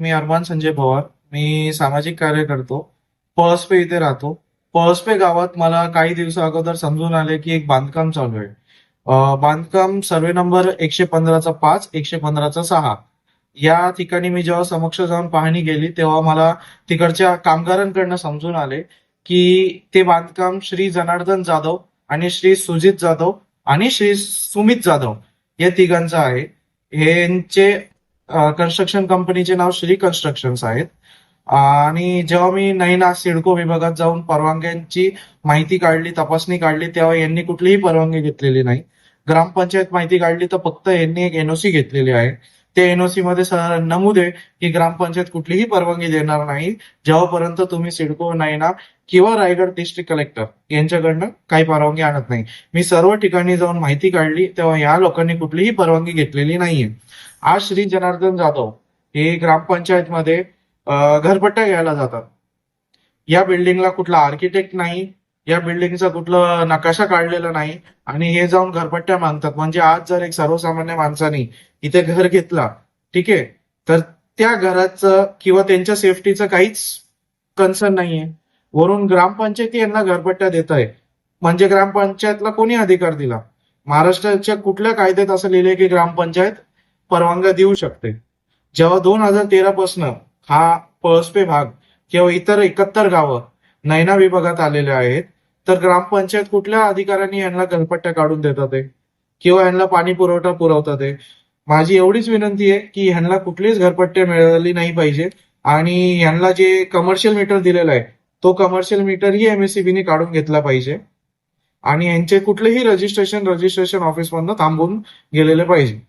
मी अरमान संजय पवार. मी सामाजिक कार्य करतो. पळसपे इथे राहतो. पळसपे गावात मला काही दिवसा अगोदर समजून आले की एक बांधकाम चालू आहे. बांधकाम सर्वे नंबर एकशे पंधराचा पाच एकशे पंधराचा सहा. या ठिकाणी मी जेव्हा समक्ष जाऊन पाहणी केली तेव्हा मला तिकडच्या कामगारांकडनं समजून आले की ते बांधकाम श्री जनार्दन जाधव आणि श्री सुजित जाधव आणि श्री सुमित जाधव या तिघांचं आहे. यांचे कन्स्ट्रक्शन कंपनीचे नाव श्री कन्स्ट्रक्शन आहेत. आणि जेव्हा मी नैना सिडको विभागात जाऊन परवानग्यांची माहिती काढली तपासणी काढली तेव्हा यांनी कुठलीही परवानगी घेतलेली नाही. ग्रामपंचायत माहिती काढली तर फक्त यांनी एक एनओसी घेतलेली आहे. ते एनओसी मध्ये नमूद आहे की ग्रामपंचायत कुठलीही परवानगी देणार नाही. जेव्हापर्यंत तुम्ही सिडको नैना किंवा रायगड डिस्ट्रिक्ट कलेक्टर यांच्याकडनं काही परवानगी आणत नाही. मी सर्व ठिकाणी जाऊन माहिती काढली तेव्हा या लोकांनी कुठलीही परवानगी घेतलेली नाहीये. आज श्री जनार्दन जाधव हे ग्रामपंचायतमध्ये मध्ये घरपट्ट्या घ्यायला जातात. या बिल्डिंगला कुठला आर्किटेक्ट नाही. या बिल्डिंगचा कुठला नकाशा काढलेला नाही. आणि हे जाऊन घरपट्ट्या मागतात. म्हणजे आज जर एक सर्वसामान्य माणसाने इथे घर घेतला ठीक आहे तर त्या घराचं किंवा त्यांच्या सेफ्टीचं काहीच कन्सर्न नाहीये. वरून ग्रामपंचायती यांना घरपट्ट्या देत आहे. म्हणजे ग्रामपंचायतला कोणी अधिकार दिला? महाराष्ट्राच्या कुठल्या कायद्यात असं लिहिलंय की ग्रामपंचायत परवानगा देऊ शकते? जेव्हा दोन हजार तेरा पासन हा पळसपे भाग किंवा इतर एकाहत्तर गावं नैना विभागात आलेले आहेत तर ग्रामपंचायत कुठल्या अधिकाऱ्यांनी यांना गणपट्ट्या काढून देतात किंवा यांना पाणी पुरवठा पुरवतात ते माझी एवढीच विनंती आहे की ह्यांना कुठलीच घरपट्ट्या मिळाली नाही पाहिजे. आणि यांना जे कमर्शियल मीटर दिलेला आहे तो कमर्शियल मीटर ही एमएससीबीने काढून घेतला पाहिजे. आणि यांचे कुठलेही रजिस्ट्रेशन रजिस्ट्रेशन ऑफिसमधनं थांबून गेलेले पाहिजे.